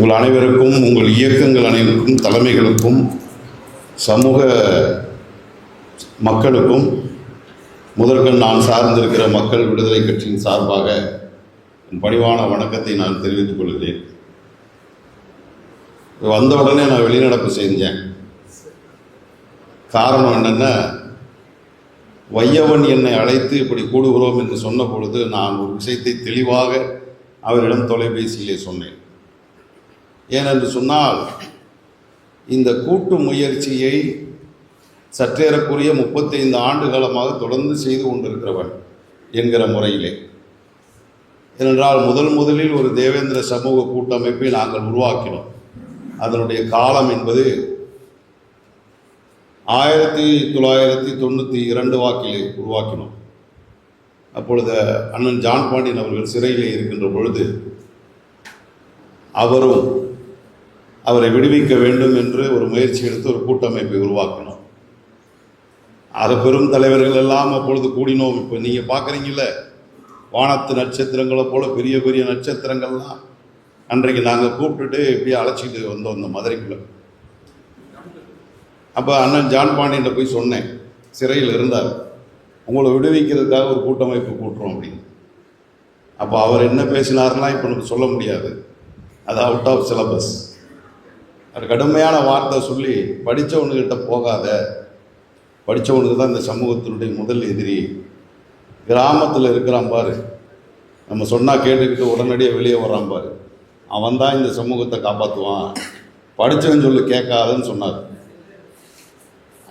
உங்கள் அனைவருக்கும் உங்கள் இயக்கங்கள் அனைவருக்கும் தலைமைகளுக்கும் சமூக மக்களுக்கும் முதற்கண் நான் சார்ந்திருக்கிற மக்கள் விடுதலை கட்சியின் சார்பாக பணிவான வணக்கத்தை நான் தெரிவித்துக் கொள்கிறேன். வந்த உடனே நான் வெளிநடப்பு செஞ்சேன். காரணம் என்னென்னா வையவன் என்னை அழைத்து இப்படி கூடுகிறோம் என்று சொன்ன பொழுது நான் ஒரு விஷயத்தை தெளிவாக அவரிடம் தொலைபேசியிலே சொன்னேன். ஏனென்று சொன்னால் இந்த கூட்டு முயற்சியை சற்றேறக்குரிய முப்பத்தைந்து ஆண்டு காலமாக தொடர்ந்து செய்து கொண்டிருக்கிறவன் என்கிற முறையிலே. ஏனென்றால் முதல் முதலில் ஒரு தேவேந்திர சமூக கூட்டமைப்பை நாங்கள் உருவாக்கினோம். அதனுடைய காலம் என்பது ஆயிரத்தி தொள்ளாயிரத்தி தொண்ணூற்றி இரண்டு வாக்கிலே உருவாக்கினோம். அப்பொழுது அண்ணன் ஜான் பாண்டியன் அவர்கள் சிறையிலே இருக்கின்ற பொழுது அவரும் அவரை விடுவிக்க வேண்டும் என்று ஒரு முயற்சி எடுத்து ஒரு கூட்டமைப்பை உருவாக்கணும். அதை பெரும் தலைவர்கள் எல்லாம் அப்பொழுது கூடினோம். இப்போ நீங்கள் பார்க்குறீங்கள வானத்து நட்சத்திரங்களை போல பெரிய பெரிய நட்சத்திரங்கள்லாம் அன்றைக்கு நாங்கள் கூப்பிட்டுட்டு இப்படியே அழைச்சிட்டு வந்தோம் இந்த மதுரைக்குள்ள. அப்போ அண்ணன் ஜான் பாண்டியன்ட்ட போய் சொன்னேன். சிறையில் இருந்தார். உங்களை விடுவிக்கிறதுக்காக ஒரு கூட்டமைப்பு கூட்டுறோம் அப்படின்னு. அப்போ அவர் என்ன பேசினார்லாம் இப்போ நமக்கு சொல்ல முடியாது. அது அவுட் ஆஃப் சிலபஸ் கடுமையான வார்த்தை சொல்லி படித்தவனுக்கிட்ட போகாத படித்தவனுக்கு தான் இந்த சமூகத்தினுடைய முதல் எதிரி. கிராமத்தில் இருக்கிறான் பாரு. நம்ம சொன்னால் கேட்டுக்கிட்டு உடனடியாக வெளியே வர்றான் பாரு. அவன் தான் இந்த சமூகத்தை காப்பாற்றுவான் படித்தவன் சொல்லி கேட்காதன்னு சொன்னார்.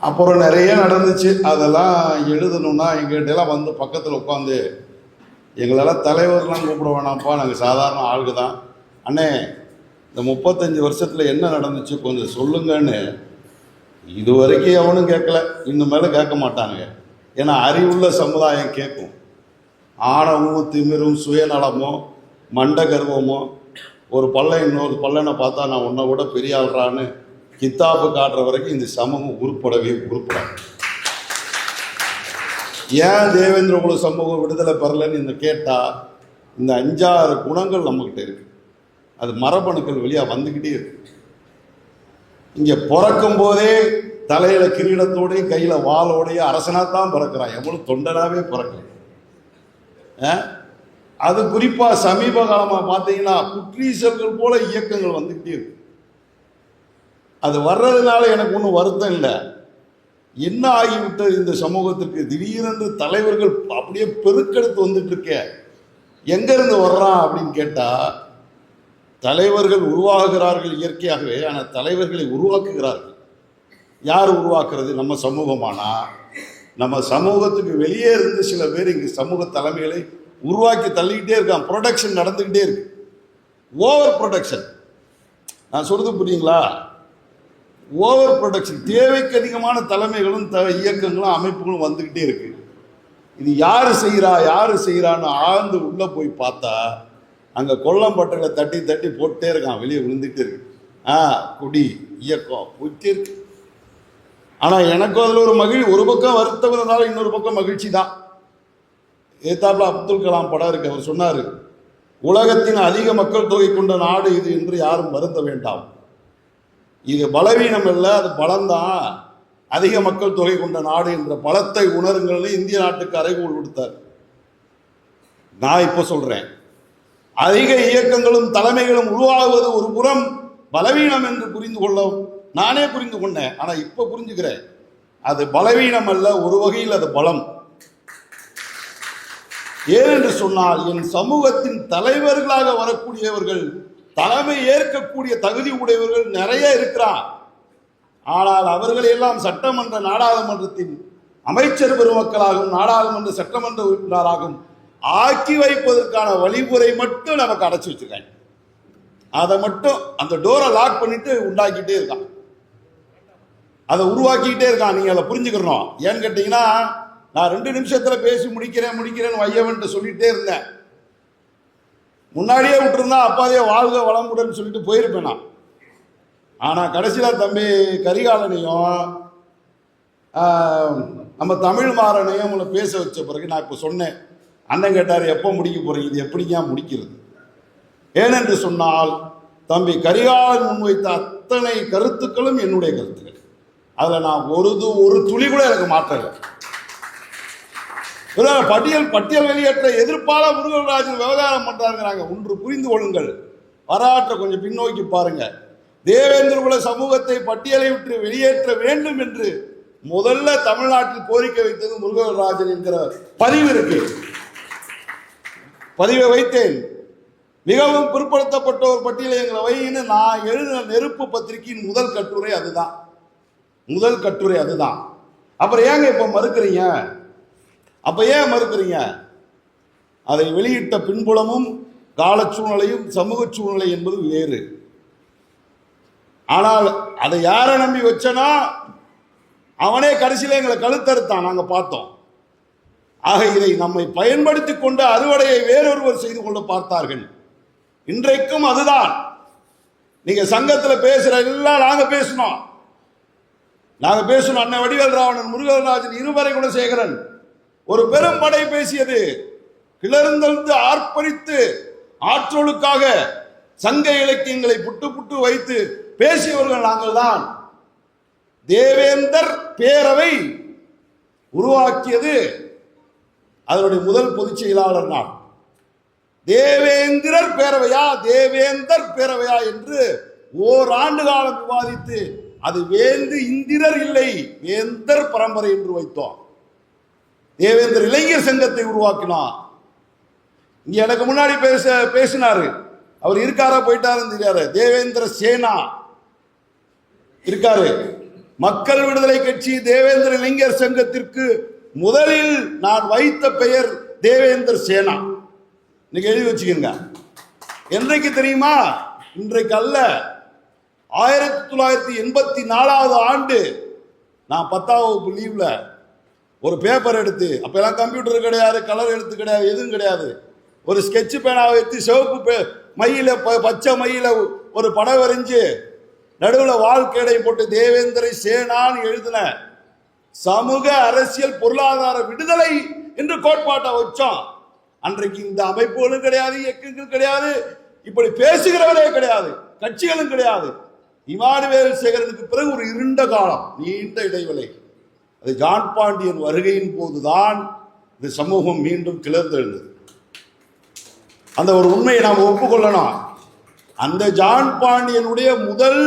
அப்புறம் நிறைய நடந்துச்சு. அதெல்லாம் எழுதணும்னா எங்கள்கிட்டலாம் வந்து பக்கத்தில் உட்காந்து எங்களெல்லாம் தலைவர்லாம் கூப்பிட வேணாம்ப்பா. நாங்கள் சாதாரண ஆளுக்கு தான். அண்ணே இந்த முப்பத்தஞ்சு வருஷத்தில் என்ன நடந்துச்சு கொஞ்சம் சொல்லுங்கன்னு இது வரைக்கும் எவனும் கேட்கல. இன்னும் மேலே கேட்க மாட்டாங்க ஏன்னா அறிவுள்ள சமுதாயம் கேட்கும். ஆணவமும் திமிரும் சுயநலமோ மண்ட கர்வமோ ஒரு பள்ளை இன்னொரு பல்லனை பார்த்தா நான் உன்னை விட பெரிய ஆள்றான்னு கித்தாப்பு காட்டுற வரைக்கும் இந்த சமூகம் உருப்படவே உருப்படாது. ஏன் தேவேந்திர குல சமூகம் விடுதலை பெறலன்னு இந்த கேட்டால் இந்த அஞ்சாறு குணங்கள் நம்மக்கிட்ட இருக்குது அது மரபணுக்கள் வழியாக வந்துக்கிட்டே இருக்கு. இங்கே பிறக்கும் போதே தலையில கிரீடத்தோடையும் கையில் வாளோடைய அரசனாக தான் பிறக்கிறான். எவ்வளோ தொண்டனாகவே பிறக்கல. ஆ? அது குறிப்பாக சமீப காலமாக பார்த்தீங்கன்னா குற்றீசர்கள் போல இயக்கங்கள் வந்துக்கிட்டே இருக்கு. அது வர்றதுனால எனக்கு ஒன்றும் வருத்தம் இல்லை. என்ன ஆகிவிட்டது இந்த சமூகத்திற்கு? திடீரென்று தலைவர்கள் அப்படியே பெருக்கெடுத்து வந்துட்டு இருக்க. எங்கேருந்து வர்றான் அப்படின்னு கேட்டால் தலைவர்கள் உருவாகுகிறார்கள் இயற்கையாகவே ஆனால் தலைவர்களை உருவாக்குகிறார்கள். யார் உருவாக்குறது? நம்ம சமூகமானா? நம்ம சமூகத்துக்கு வெளியே இருந்து சில பேர் இங்கே சமூக தலைமைகளை உருவாக்கி தள்ளிக்கிட்டே இருக்கான் ப்ரொடக்ஷன் நடந்துக்கிட்டே இருக்கு. ஓவர் ப்ரொடக்ஷன் நான் சொல்றது புரியுங்களா? ஓவர் ப்ரொடக்ஷன் தேவைக்கு அதிகமான தலைமைகளும் த இயக்கங்களும் அமைப்புகளும் வந்துக்கிட்டே இருக்கு. இது யார் செய்கிறா யார் செய்கிறான்னு ஆழ்ந்து உள்ளே போய் பார்த்தா அங்கே கொல்லம்பட்டைகளை தட்டி தட்டி போட்டே இருக்கான் வெளியே விழுந்துட்டே இருக்கு. ஆ குடி இயக்கம் போயிட்டே இருக்கு. ஆனால் எனக்கும் அதில் ஒரு மகிழ்ச்சி ஒரு பக்கம் வருத்தம் இருந்தாலும் இன்னொரு பக்கம் மகிழ்ச்சி தான். ஏத்தாப்புல அப்துல் கலாம் படம் இருக்கு அவர் சொன்னார் உலகத்தின் அதிக மக்கள் தொகை கொண்ட நாடு இது என்று யாரும் வருத்த வேண்டாம். இது பலவீனம் இல்லை அது பலம்தான் அதிக மக்கள் தொகை கொண்ட நாடு என்ற பலத்தை உணருங்கள்னு இந்திய நாட்டுக்கு அறைகூல் கொடுத்தார். நான் இப்போ சொல்கிறேன் அதிக இயக்கங்களும் தலைமைகளும் உருவாகுவது ஒரு புறம் பலவீனம் என்று புரிந்து கொள்ள நானே புரிந்து கொண்டேன். ஆனால் இப்போ புரிஞ்சுக்கிறேன். அது பலவீனம் அல்ல ஒரு வகையில் அது பலம். ஏனென்று சொன்னால் என் சமூகத்தின் தலைவர்களாக வரக்கூடியவர்கள் தலைமை ஏற்கக்கூடிய தகுதி உடையவர்கள் நிறைய இருக்கிறார். ஆனால் அவர்களை எல்லாம் சட்டமன்ற நாடாளுமன்றத்தின் அமைச்சர் பெருமக்களாகவும் நாடாளுமன்ற சட்டமன்ற உறுப்பினராகவும் ஆக்கி வைப்பதற்கான வழிமுறை மட்டும் நமக்கு அடைச்சி வச்சிருக்காங்க. அதை மட்டும் அந்த டோரை லாக் பண்ணிட்டு உண்டாக்கிட்டே இருக்கான். அதை உருவாக்கிக்கிட்டே இருக்கான். நீங்கள் அதை புரிஞ்சுக்கிறணும் ஏன்னு கேட்டிங்கன்னா நான் ரெண்டு நிமிஷத்தில் பேசி முடிக்கிறேன் முடிக்கிறேன்னு வையவன்ட்டு சொல்லிகிட்டே இருந்தேன். முன்னாடியே விட்டுருந்தா அப்பாதே வாழ்க வளமுடன் சொல்லிட்டு போயிருப்பேன் நான். ஆனால் கடைசியில் தம்பி கரிகாலனையும் நம்ம தமிழ் மாறனையும் உங்களை பேச வச்ச பிறகு நான் இப்போ சொன்னேன். அண்ணன் கேட்டார் எப்போ முடிக்க போறீங்க? இது எப்படிங்க முடிக்கிறது? ஏனென்று சொன்னால் தம்பி கரிகாலன் முன்வைத்த அத்தனை கருத்துக்களும் என்னுடைய கருத்துக்கள். அதில் நான் ஒரு து- ஒரு துளி கூட எனக்கு மாற்றலை. பட்டியல் பட்டியல் வெளியேற்ற எதிர்ப்பால முருகராஜன் விவகாரம் பண்றாங்கிறாங்க ஒன்று புரிந்து கொள்ளுங்கள். வரலாற்றை கொஞ்சம் பின்னோக்கி பாருங்க. தேவேந்திர குல சமூகத்தை பட்டியலை விட்டு வெளியேற்ற வேண்டும் என்று முதல்ல தமிழ்நாட்டில் கோரிக்கை வைத்தது முருகராஜன் என்கிற பதிவு இருக்கு. பதிவை வைத்தேன். மிகவும் பிற்படுத்தப்பட்ட ஒரு பட்டியலை எங்களை வைன்னு நான் எழுதின நெருப்பு பத்திரிகையின் முதல் கட்டுரை அதுதான். முதல் கட்டுரை அதுதான். அப்புறம் ஏங்க இப்போ மறுக்கிறீங்க? அப்போ ஏன் மறுக்கிறீங்க? அதை வெளியிட்ட பின்புலமும் கால சூழ்நிலையும் சமூக சூழ்நிலை என்பது வேறு. ஆனால் அதை யாரை நம்பி வச்சனா? அவனே கடைசியில் எங்களை கழுத்தறுத்தான். நாங்கள் பார்த்தோம். ஆக இதை நம்மை பயன்படுத்தி கொண்டு அறுவடையை வேறொருவர் செய்து கொள்ள பார்த்தார்கள். இன்றைக்கும் அதுதான். நீங்க சங்கத்தில் பேசுற எல்லாம் நாங்க பேசணும் நாங்க பேசணும் அண்ணன் வடிவேல் ராவணன் முருகராஜன் இருவரை குணசேகரன் ஒரு பெரும் படை பேசியது. கிளர்ந்தெழுந்து ஆர்ப்பரித்து ஆற்றலுக்காக சங்க இலக்கியங்களை புட்டு புட்டு வைத்து பேசியவர்கள் நாங்கள் தான் தேவேந்தர் பேரவை உருவாக்கியது அதனுடைய முதல் பொதுச் செயலாளர் நான். தேவேந்திரர் பேரவையா? தேவேந்தர் பேரவையா என்று ஓராண்டு காலம் விவாதித்து அது வேந்து இந்திரர் இல்லை வேந்தர் பரம்பரை என்று வைத்தோம். தேவேந்தர் இளைஞர் சங்கத்தை உருவாக்கினார். இங்க எனக்கு முன்னாடி பேச பேசினாரு. அவர் இருக்காரா? போயிட்டாருன்னு தெரியாது. தேவேந்திர சேனா. இருக்காரு. மக்கள் விடுதலை கட்சி தேவேந்திர இளைஞர் சங்கத்திற்கு முதலில் நான் வைத்த பெயர் தேவேந்திர சேனா. இன்னைக்கு எழுதி வச்சுக்கோங்க. என்றைக்கு தெரியுமா? இன்றைக்கு அல்ல. ஆயிரத்தி தொள்ளாயிரத்தி எண்பத்தி நாலாவது ஆண்டு நான் பத்தாம் வகுப்பு லீவில் ஒரு பேப்பர் எடுத்து அப்போல்லாம் கம்ப்யூட்டர் கிடையாது கலர் எடுத்து கிடையாது எதுவும் கிடையாது. ஒரு ஸ்கெட்ச் பேனாவை எடுத்து சிவப்பு பே ப- பச்சை மையில ஒரு படம் வரைஞ்சு நடுவில் வாழ்க்கையடை போட்டு தேவேந்திரை சேனான்னு எழுதினேன் சமூக அரசியல் பொருளாதார விடுதலை என்று கோட்பாட்டை வச்சோம். அன்றைக்கு இந்த அமைப்புகளும் கிடையாது இயக்கங்கள் கிடையாது. இப்படி பேசுகிறவரே கிடையாது கட்சிகளும் கிடையாது. இமானுவேல் சேகரனுக்கு பிறகு ஒரு இருண்ட காலம் நீண்ட இடைவெளி. அது ஜான் பாண்டியன் வருகையின் போதுதான் இந்த சமூகம் மீண்டும் கிளர்ந்தெழுந்தது. அந்த ஒரு உண்மையை நாம் ஒப்புக்கொள்ளணும். அந்த ஜான் பாண்டியனுடைய முதல்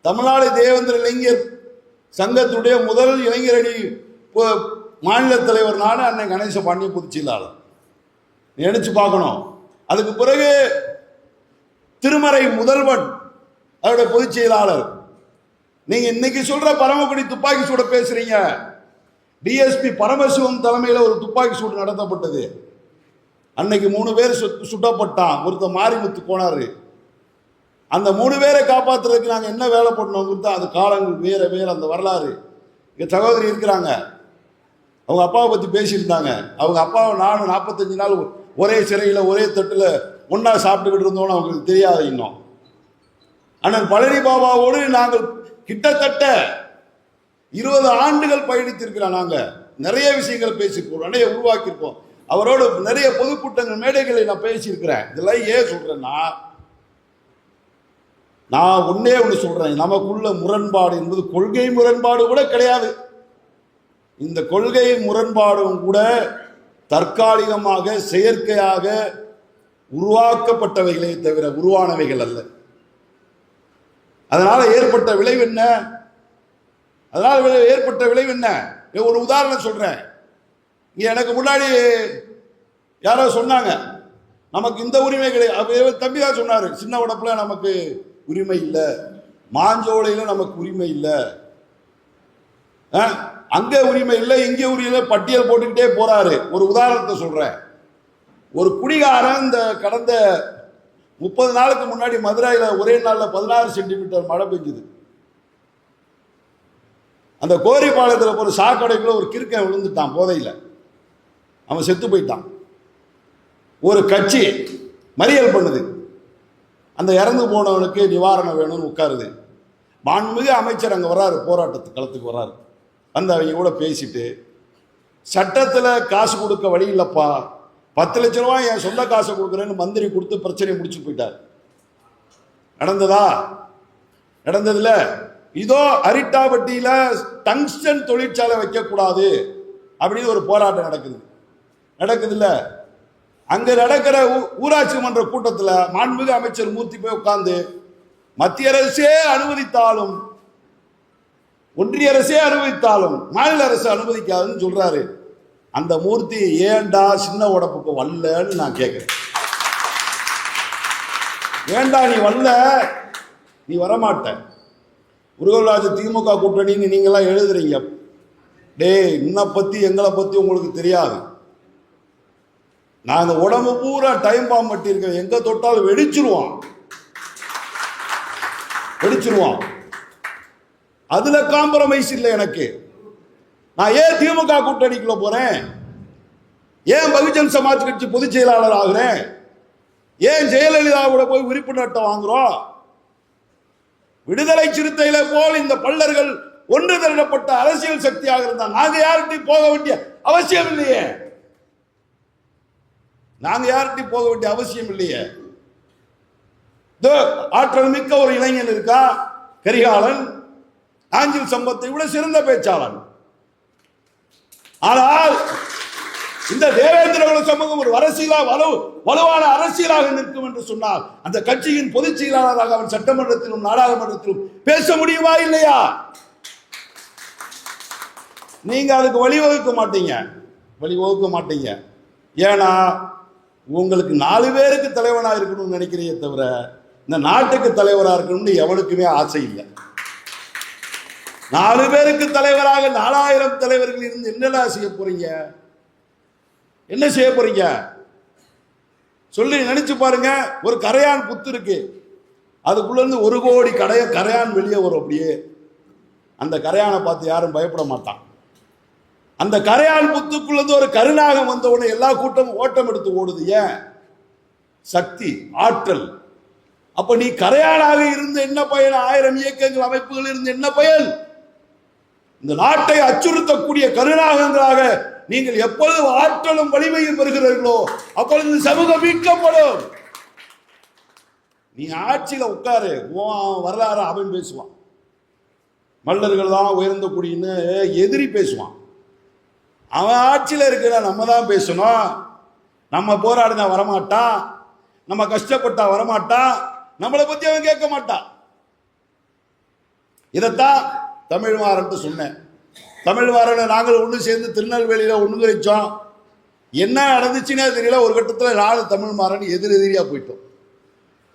தமிழ்நாடு தேவேந்திர இளைஞர் சங்கத்துடைய முதல் இளைஞரணி பொ- மாநில தலைவர் நான் அன்னை கணேச பாண்டிய பொதுச் நினைச்சு பார்க்கணும். அதுக்கு பிறகு திருமறை முதல்வன் அவருடைய பொதுச் செயலாளர் நீங்க இன்னைக்கு சொல்ற பரமக்குடி துப்பாக்கி சூட பேசுறீங்க. டிஎஸ்பி பரமசிவம் தலைமையில் ஒரு துப்பாக்கி சூடு நடத்தப்பட்டது. அன்னைக்கு மூணு பேர் சுட்டப்பட்டான். ஒருத்தர் மாரிமுத்து போனாரு. அந்த மூணு பேரை காப்பாற்றுறதுக்கு நாங்கள் என்ன வேலை பண்ணோங்கிறது அது காலங்கள் வேற வேற அந்த வரலாறு. இங்கே சகோதரி இருக்கிறாங்க. அவங்க அப்பாவை பற்றி பேசியிருந்தாங்க. அவங்க அப்பாவை நானும் நாற்பத்தஞ்சு நாள் ஒரே சிறையில் ஒரே தட்டில் ஒன்றா சாப்பிட்டுக்கிட்டு இருந்தோம்னு அவங்களுக்கு தெரியாது இன்னும். அண்ணன் பழனி பாபாவோடு நாங்கள் கிட்டத்தட்ட இருபது ஆண்டுகள் பயணித்திருக்கிறோம் நாங்கள் நிறைய விஷயங்கள் பேசியிருக்கோம். நிறைய உருவாக்கியிருக்கோம். அவரோடு நிறைய பொதுக்கூட்டங்கள் மேடைகளை நான் பேசியிருக்கிறேன். இதெல்லாம் ஏன் சொல்கிறேன்னா நான் ஒன்னே ஒன்று சொல்றேன். நமக்குள்ள முரண்பாடு என்பது கொள்கை முரண்பாடு கூட கிடையாது. இந்த கொள்கை முரண்பாடும் கூட தற்காலிகமாக செயற்கையாக உருவாக்கப்பட்டவைகளே தவிர உருவானவைகள் அல்ல. அதனால ஏற்பட்ட விளைவு என்ன? அதனால ஏற்பட்ட விளைவு என்ன? ஒரு உதாரணம் சொல்றேன். இங்கே எனக்கு முன்னாடி யாரோ சொன்னாங்க. நமக்கு இந்த உரிமை கிடையாது. தம்பி தான் சொன்னார். சின்ன உடப்புல நமக்கு உரிமை இல்லை. மாஞ்சோலையில நமக்கு உரிமை இல்லை. ஆ, அங்க உரிமை இல்லை இங்க உரிமை இல்லை. பட்டியல் போட்டுக்கிட்டே போறாரு. ஒரு உதாரணத்தை சொல்றேன். ஒரு குடிகாரன் இந்த கடந்த முப்பது நாளுக்கு முன்னாடி மதுரையில் ஒரே நாளில் பதினாறு சென்டிமீட்டர் மழை பெஞ்சுது. அந்த கோரிப்பாளையத்தில் ஒரு சாக்கடைக்குள்ள ஒரு கிறுக்கன் விழுந்துட்டான் போதையில். அவன் செத்து போயிட்டான். ஒரு கட்சி மறியல் பண்ணுது. அந்த இறந்து போனவனுக்கு நிவாரணம் வேணும்னு உட்காருது. மாண்புமிகு அமைச்சர் அங்கே வராரு போராட்டத்து களத்துக்கு வராரு வந்து அவங்க கூட பேசிட்டு சட்டத்தில் காசு கொடுக்க வழி இல்லைப்பா. பத்து லட்ச ரூபாய் என் சொந்த காசை கொடுக்குறேன்னு மந்திரி கொடுத்து பிரச்சனையை முடிச்சு போயிட்டார். நடந்ததா? நடந்ததில்ல இதோ அரிட்டாபட்டியில் டங்ஸ்டன் தொழிற்சாலை வைக்கக்கூடாது அப்படின்னு ஒரு போராட்டம் நடக்குது. நடக்குதுல்ல அங்கே நடக்கிற ஊ- ஊராட்சி மன்ற கூட்டத்தில் மாண்புமிகு அமைச்சர் மூர்த்தி போய் உட்கார்ந்து மத்திய அரசே அனுமதித்தாலும் ஒன்றிய அரசே அனுமதித்தாலும் மாநில அரசு அனுமதிக்காதுன்னு சொல்றாரு. அந்த மூர்த்தி ஏண்டா சின்ன உடம்புக்கு வரலன்னு நான் கேட்குறேன் ஏண்டா நீ வரல நீ வரமாட்ட. முருகராஜ் திமுக கூட்டணின்னு நீங்களாம் எழுதுறீங்க. டேய் இன்னை பற்றி எங்களை பற்றி உங்களுக்கு தெரியாது. நாங்கள் உடம்பு பூரா டைம் பாம் இருக்கோம் எங்கே தொட்டாலும் வெடிச்சிருவான். வெடிச்சிருவான். அதில் காம்ப்ரமைஸ் இல்லை எனக்கு. நான் ஏன் திமுக கூட்டணிக்குள்ள போகிறேன் ஏன் பகுஜன் சமாஜ் கட்சி பொதுச் செயலாளர் ஆகுறேன்? ஏன் ஜெயலலிதாவோட போய் உறுப்பு நட்டை வாங்குறோம்? விடுதலை சிறுத்தைகளை போல் இந்த பல்லர்கள் ஒன்று திரட்டப்பட்ட அரசியல் சக்தியாக இருந்தால் நாங்கள் யார்கிட்டையும் போக வேண்டிய அவசியம் இல்லையே. நாங்கள் யார்கிட்டையும் போக வேண்டிய அவசியம் இல்லையே. இதோ ஆற்றல் மிக்க ஒரு இளைஞன் இருக்கா? கரிகாலன். ஆஞ்சில் சம்பத்தை விட சிறந்த பேச்சாளன். ஆனால் இந்த தேவேந்திர குல சமூகம் ஒரு அரசியலா வலு வலுவான அரசியலாக நிற்கும் என்று சொன்னால் அந்த கட்சியின் பொதுச் செயலாளராக அவன் சட்டமன்றத்திலும் நாடாளுமன்றத்திலும் பேச முடியுமா இல்லையா? நீங்க அதுக்கு வழிவகுக்க மாட்டீங்க. வழிவகுக்க மாட்டீங்க. ஏன்னா உங்களுக்கு நாலு பேருக்கு தலைவனாக இருக்கணும்னு நினைக்கிறீங்க தவிர இந்த நாட்டுக்கு தலைவராக இருக்கணும்னு எவனுக்குமே ஆசை இல்லை. நாலு பேருக்கு தலைவராக நாலாயிரம் தலைவர்கள் இருந்து என்னடா செய்ய போறீங்க? என்ன செய்ய போறீங்க? சொல்லி நினைச்சு பாருங்க ஒரு கரையான் புத்து இருக்கு. அதுக்குள்ள இருந்து ஒரு கோடி கடைய கரையான் வெளியே வரும் அப்படியே. அந்த கரையானை பார்த்து யாரும் பயப்பட மாட்டான். அந்த கரையால் புத்துக்குள்ள ஒரு கருநாகம் வந்தவுடனே எல்லா கூட்டமும் ஓட்டம் எடுத்து ஓடுது. ஏன்? சக்தி ஆற்றல். அப்ப நீ கரையானாக இருந்து என்ன பயன்? ஆயிரம் இயக்கங்கள் அமைப்புகள் இருந்து என்ன பயன்? இந்த நாட்டை அச்சுறுத்தக்கூடிய கருணாகங்களாக நீங்கள் எப்பொழுது ஆற்றலும் வலிமையும் பெறுகிறீர்களோ அப்பொழுது சமூகம் மீட்கப்படும். நீ ஆட்சியில உட்காரு. வரலாறு அவன் பேசுவான். மல்லர்கள் தான் உயர்ந்த குடின்னு எதிரி பேசுவான். அவன் ஆட்சியில் இருக்கிற நம்ம தான் பேசணும். நம்ம போராடினா வரமாட்டான் நம்ம கஷ்டப்பட்டா வரமாட்டான் நம்மளை பற்றி அவன் கேட்க மாட்டான். இதைத்தான் தமிழ் வாரன்ட்டு சொன்னேன். தமிழ் வாரனை நாங்கள் ஒன்று சேர்ந்து திருநெல்வேலியில் ஒன்றுங்கரிச்சோம் என்ன நடந்துச்சுன்னே தெரியல. ஒரு கட்டத்தில் நாலு தமிழ் மாறன் எதிர் எதிரியாக போயிட்டோம்.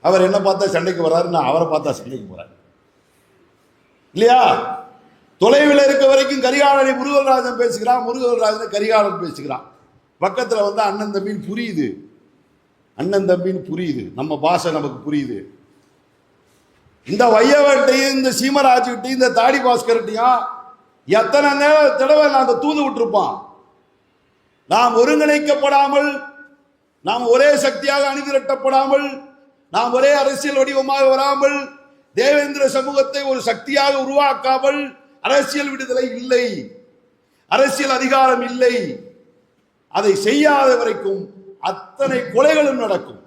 அவர் என்ன பார்த்தா சண்டைக்கு வர்றாரு நான் அவரை பார்த்தா சண்டைக்கு போறாரு இல்லையா? தொலைவில் இருக்க வரைக்கும் கரிகாலனை முருகன்ராஜன் பேசுகிறான் முருகராஜன் கரிகாலன் பேசுகிறான். பக்கத்தில் வந்து அண்ணன் தம்பின்னு புரியுது. அண்ணன் தம்பின்னு புரியுது. நம்ம பாஷை நமக்கு புரியுது. இந்த வையவர்கிட்டையும் இந்த சீமராஜ்கிட்டையும் இந்த தாடி பாஸ்கர்கிட்டையும் எத்தனை நேரம் தடவை நான் அந்த தூது விட்டுருப்பான். நாம் ஒருங்கிணைக்கப்படாமல் நாம் ஒரே சக்தியாக அணிதிரட்டப்படாமல் நாம் ஒரே அரசியல் வடிவமாக வராமல் தேவேந்திர சமூகத்தை ஒரு சக்தியாக உருவாக்காமல் அரசியல் விடுதலை இல்லை. அரசியல் அதிகாரம் இல்லை. அதை செய்யாத வரைக்கும் அத்தனை கொலைகளும் நடக்கும்.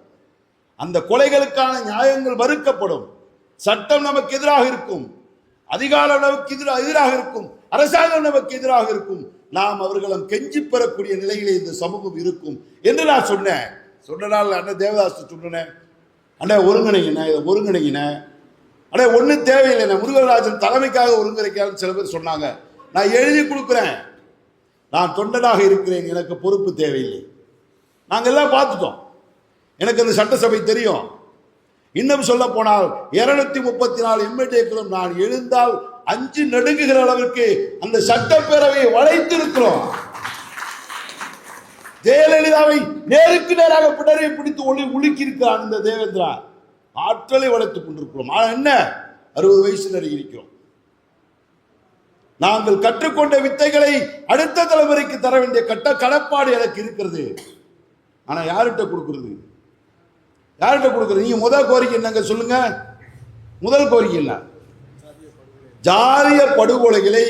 அந்த கொலைகளுக்கான நியாயங்கள் மறுக்கப்படும். சட்டம் நமக்கு எதிராக இருக்கும். அதிகாரம் நமக்கு எதிராக எதிராக இருக்கும். அரசாங்கம் நமக்கு எதிராக இருக்கும். நாம் அவர்களும் கெஞ்சி பெறக்கூடிய நிலையிலே இந்த சமூகம் இருக்கும் என்று நான் சொன்னேன். சொன்னனால அண்ணன் தேவதாஸ் சொன்னேன் அண்ணே ஒருங்கிணைங்கண்ண இதை ஒருங்கிணைங்கண்ண அண்ணே ஒன்றும் தேவையில்லை. முருகராஜன் தலைமைக்காக ஒருங்கிணைக்கிறான்னு சில பேர் சொன்னாங்க. நான் எழுதி கொடுக்குறேன். நான் தொண்டனாக இருக்கிறேன். எனக்கு பொறுப்பு தேவையில்லை. நாங்கள் எல்லாம் பார்த்துட்டோம். எனக்கு அந்த சட்டசபை தெரியும். இன்னும் சொல்ல போனால் இருநூத்தி முப்பத்தி நாலு எம்எல்ஏக்களும் நான் எழுந்தால் அஞ்சு நடுங்குகிற அளவிற்கு அந்த சட்டப்பேரவையை வளைத்திருக்கிறோம். ஜெயலலிதாவை நேருக்கு நேராக பிடரை பிடித்து ஒளி உலுக்கி இருக்கிறான் இந்த தேவேந்திரா. ஆற்றலை வளர்த்துக் கொண்டிருக்கிறோம். ஆனா என்ன? அறுபது வயசு நெருங்கி இருக்கிறோம் நாங்கள் கற்றுக்கொண்ட வித்தைகளை அடுத்த தலைமுறைக்கு தர வேண்டிய கட்ட கடப்பாடு எனக்கு இருக்கிறது. ஆனா யார்கிட்ட கொடுக்கிறது? யார்கிட்ட கொடுக்குறது? நீங்க முதல் கோரிக்கை என்னங்க சொல்லுங்க? முதல் கோரிக்கை என்ன? ஜாதிய படுகொலைகளை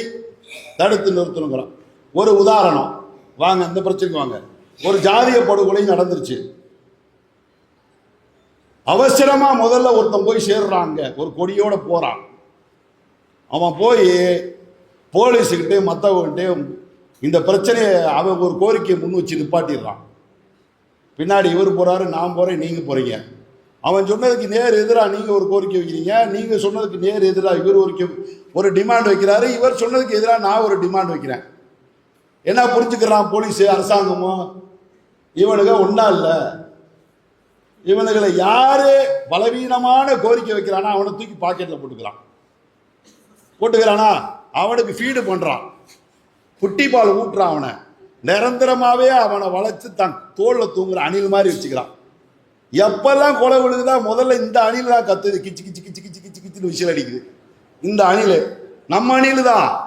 தடுத்து நிறுத்தணுங்கிறோம் ஒரு உதாரணம். வாங்க இந்த பிரச்சனைக்கு வாங்க. ஒரு ஜாதிய படுகொலை நடந்துருச்சு. அவசரமா முதல்ல ஒருத்தன் போய் சேர்றாங்க. ஒரு கொடியோட போறான். அவன் போய் போலீஸுக்கிட்டே மற்றவங்கிட்டே இந்த பிரச்சனையை அவன் ஒரு கோரிக்கையை முன் வச்சு நிப்பாட்டிடுறான். பின்னாடி இவர் போறாரு நான் போறேன் நீங்க போறீங்க. அவன் சொன்னதுக்கு நேர் எதிராக நீங்கள் ஒரு கோரிக்கை வைக்கிறீங்க. நீங்கள் சொன்னதுக்கு நேர் எதிராக இவர் ஒரு ஒரு டிமாண்ட் வைக்கிறாரு. இவர் சொன்னதுக்கு எதிராக நான் ஒரு டிமாண்ட் வைக்கிறேன். என்ன புரிஞ்சுக்கிறான் போலீஸு அரசாங்கமும்? இவனுங்க ஒன்றா இல்லை. இவனுகளை யாரு பலவீனமான கோரிக்கை வைக்கிறானா அவனை தூக்கி பாக்கெட்டில் போட்டுக்கிறான். போட்டுக்கிறானா? அவனுக்கு ஃபீடு பண்றான். குட்டி பால் ஊட்டுறான் அவனை. நிரந்தரமாவே அவனை வளைச்சு தன் தோல்ல தூங்குற அணில் மாதிரி வச்சுக்கிறான். எப்பெல்லாம் கொலை விழுகுதா முதல்ல இந்த அணில் தான் கத்துது. கிச்சு கிச்சு கிச்சு கிச்சு கிச்சு கிச்சுன்னு விசில் அடிக்குது. இந்த அணில் நம்ம அணில் தான்